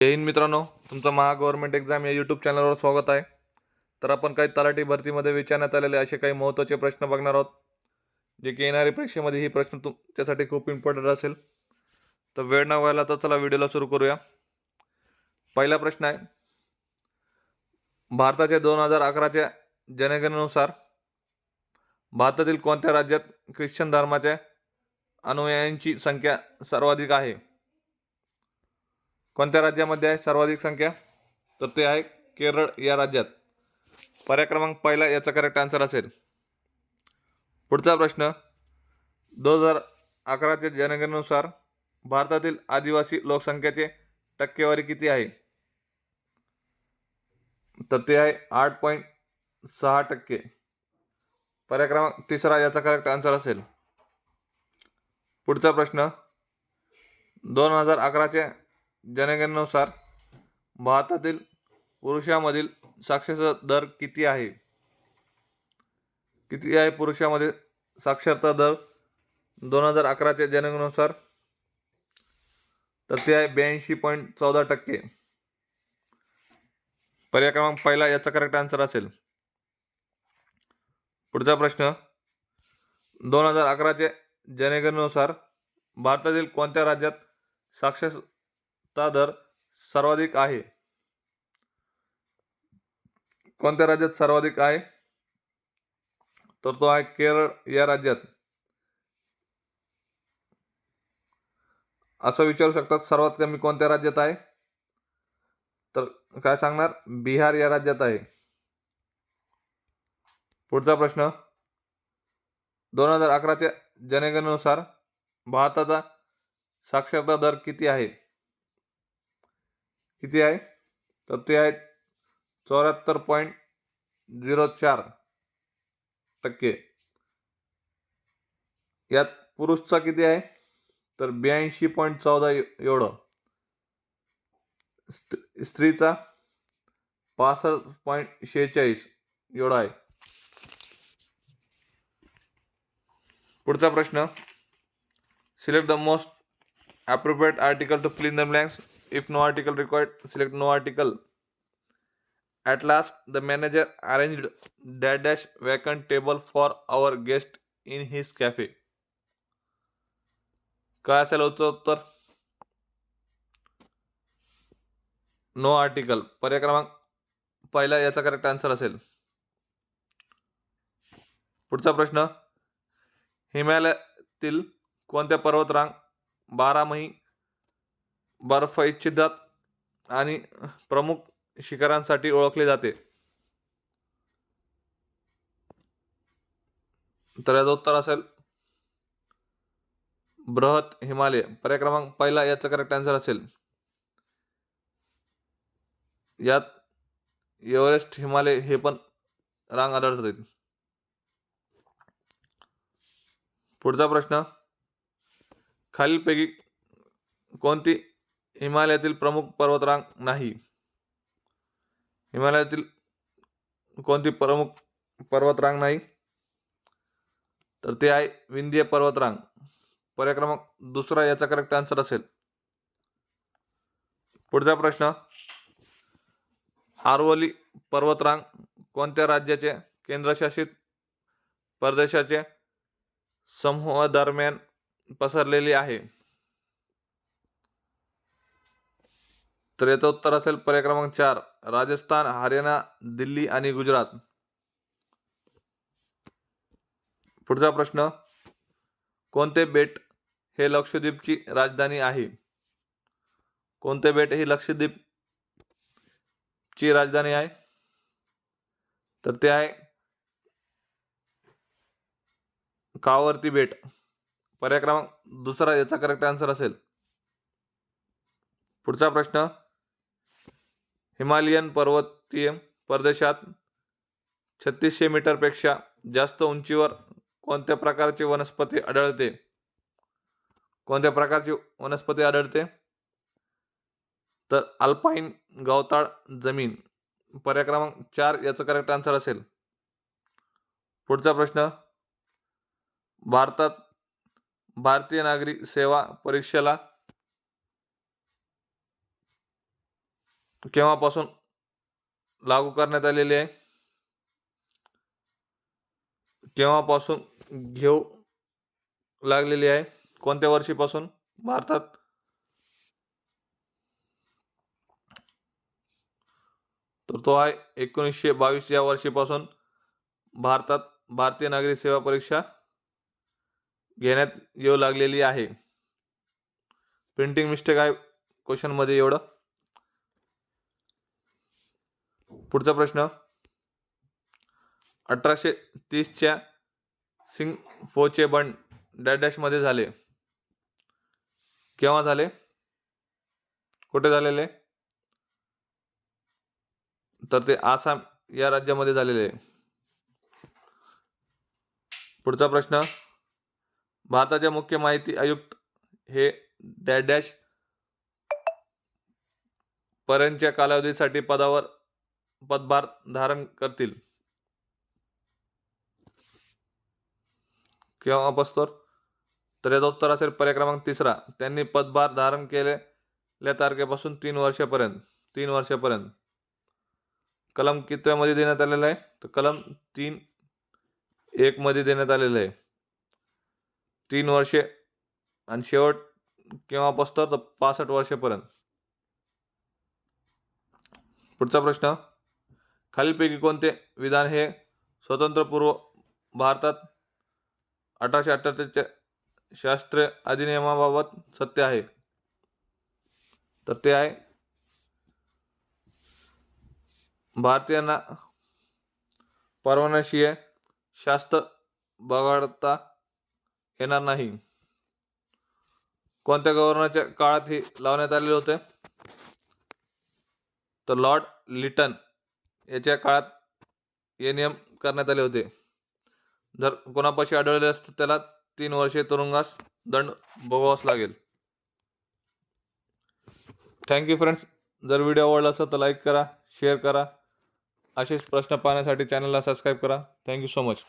जय हिंद मित्रांनो तुमचं Maha government exam या यूट्यूब चॅनलवर स्वागत आहे. तर आपण काही तलाठी भरतीमध्ये विचारण्यात आलेले असे काही महत्त्वाचे प्रश्न बघणार आहोत. जे की येणाऱ्या परीक्षेमध्ये ही प्रश्न तुमच्यासाठी खूप इम्पॉर्टंट असेल. तर वेळ न व्हायला तर चला व्हिडिओला सुरू करूया. पहिला प्रश्न आहे भारताच्या दोन हजार अकराच्या जनगणनेनुसार भारतातील कोणत्या राज्यात ख्रिश्चन धर्माच्या अनुयायांची संख्या सर्वाधिक आहे? कोणत्या राज्यामध्ये आहे सर्वाधिक संख्या? तर ते आहे केरळ या राज्यात. पर्याय क्रमांक पहिला याचा करेक्ट आन्सर असेल. पुढचा प्रश्न दोन हजार अकराच्या जनगणनेनुसार भारतातील आदिवासी लोकसंख्येचे टक्केवारी किती आहे? तर ते आहे आठ पॉईंट सहा टक्के. पर्याय क्रमांक तिसरा याचा करेक्ट आन्सर असेल. पुढचा प्रश्न दोन हजार अकराच्या जनगणनेनुसार भारतातील पुरुषामधील साक्षरता दर किती आहे? किती आहे पुरुषामध्ये साक्षरता दर? दोन हजार अकराच्या जनगणनेनुसार तर ते आहे ब्याऐंशी पॉईंट चौदा टक्के. पर्याय क्रमांक पहिला याचा करेक्ट आन्सर असेल. पुढचा प्रश्न दोन हजार अकराच्या जनगणनेनुसार भारतातील कोणत्या राज्यात साक्षर चा दर सर्वाधिक आहे. कोणत्या राज्यात सर्वाधिक आहे? तर तो आहे केरळ या राज्यात. असं विचारू शकतात सर्वात कमी कोणत्या राज्यात आहे? तर काय सांगणार? बिहार या राज्यात आहे. पुढचा प्रश्न. दोन हजार अकराच्या जनगणनेनुसार भारताचा साक्षरता दर किती आहे? किती आहे? तर ते आहे चौऱ्याहत्तर पॉईंट झिरो चार टक्के. यात पुरुषचा किती आहे? तर ब्याऐंशी पॉईंट चौदा एवढं. स्त्री- स्त्रीचा पासष्ट पॉईंट शेहेचाळीस एवढा आहे. पुढचा प्रश्न. Select the most appropriate article to fill the the. If no article required, select no article. At last, the manager arranged dash dash vacant table for our guest in his cafe. काय असेल होतं उत्तर no article पर्याय क्रमांक पहिला याचा correct answer असेल पुढचा प्रश्न हिमालयातील कोणत्या पर्वतरांग बारामही बर्फ इच्छिदात आणि प्रमुख शिखरांसाठी ओळखले जाते. तर याचं उत्तर असेल बृहत हिमालय. पर्याय क्रमांक पहिला याचा करेक्ट आन्सर असेल. यात एव्हरेस्ट हिमालय हे पण रांग आढळतात पुढचा प्रश्न खालीलपैकी कोणती हिमालयातील प्रमुख पर्वतरांग नाही. हिमालयातील कोणती प्रमुख पर्वतरांग नाही? तर ते आहे विंध्य पर्वतरांग. पर्याय क्रमांक दुसरा याचा करेक्ट आन्सर असेल. पुढचा प्रश्न. आरवली पर्वतरांग कोणत्या राज्याचे केंद्रशासित प्रदेशाचे समूह दरम्यान पसरलेली आहे? तर याचं उत्तर असेल पर्याय क्रमांक चार राजस्थान हरियाणा दिल्ली आणि गुजरात. पुढचा प्रश्न कोणते बेट हे लक्षद्वीपची राजधानी आहे? कोणते बेट ही लक्षद्वीप ची राजधानी आहे? तर ते आहे कावर्ती बेट. पर्याय क्रमांक दुसरा याचा करेक्ट आन्सर असेल. पुढचा प्रश्न हिमालयन पर्वतीय प्रदेशात छत्तीसशे मीटरपेक्षा जास्त उंचीवर कोणत्या प्रकारची वनस्पती आढळते? कोणत्या प्रकारची वनस्पती आढळते? तर अल्पाईन गवताळ जमीन. पर्याय क्रमांक चार याचं करेक्ट आन्सर असेल. पुढचा प्रश्न. भारतात भारतीय नागरी सेवा परीक्षेला केव्हापासून लागू करण्यात आलेली आहे? केव्हापासून घेऊ लागलेली आहे? कोणत्या वर्षीपासून? भारतात? तर तो आहे एकोणीसशे बावीस या वर्षीपासून भारतात भारतीय नागरी सेवा परीक्षा घेण्यात येऊ लागलेली आहे. प्रिंटिंग मिस्टेक आहे क्वेश्चनमध्ये एवढं. पुढचा प्रश्न. अठराशे तीसच्या सिंग फोचे बंड डॅडॅशमध्ये झाले. केव्हा झाले? कुठे झालेले? तर ते आसाम या राज्यामध्ये झालेले. पुढचा प्रश्न. भारताचे मुख्य माहिती आयुक्त हे डॅडॅश पर्यंतच्या कालावधीसाठी पदावर पदभार धारण करतील. केव्हा अपस्तोर तर याचा उत्तर असेल पर्याय क्रमांक तिसरा. त्यांनी पदभार धारण केलेल्या तारखेपासून तीन वर्षापर्यंत तीन वर्षापर्यंत. कलम कितव्यामध्ये देण्यात आलेला आहे? तर कलम तीन एक मध्ये देण्यात आलेलं आहे. तीन वर्षे आणि शेवट केव्हा बसतो तर पासष्ट वर्षेपर्यंत. पुढचा प्रश्न खालीलपैकी कोणते विधान हे स्वतंत्रपूर्व भारतात अठराशे अठ्ठ्याहत्तरच्या शास्त्रीय अधिनियमाबाबत सत्य आहे? तर ते आहे भारतीयांना परवान्याशिवाय शास्त्र बघाडता येणार नाही. कोणत्या गव्हर्नरच्या काळात हे लावण्यात आलेले होते? तर लॉर्ड लिटन याच्या काळात हे नियम करण्यात आले होते. जर कोणापाशी आढळले असतं त्याला तीन वर्षे तुरुंगास दंड भोगावाच लागेल. थँक्यू फ्रेंड्स जर व्हिडिओ आवडला असेल तर लाईक करा शेअर करा. असेच प्रश्न पाहण्यासाठी चॅनलला सबस्क्राईब करा. Thank you so much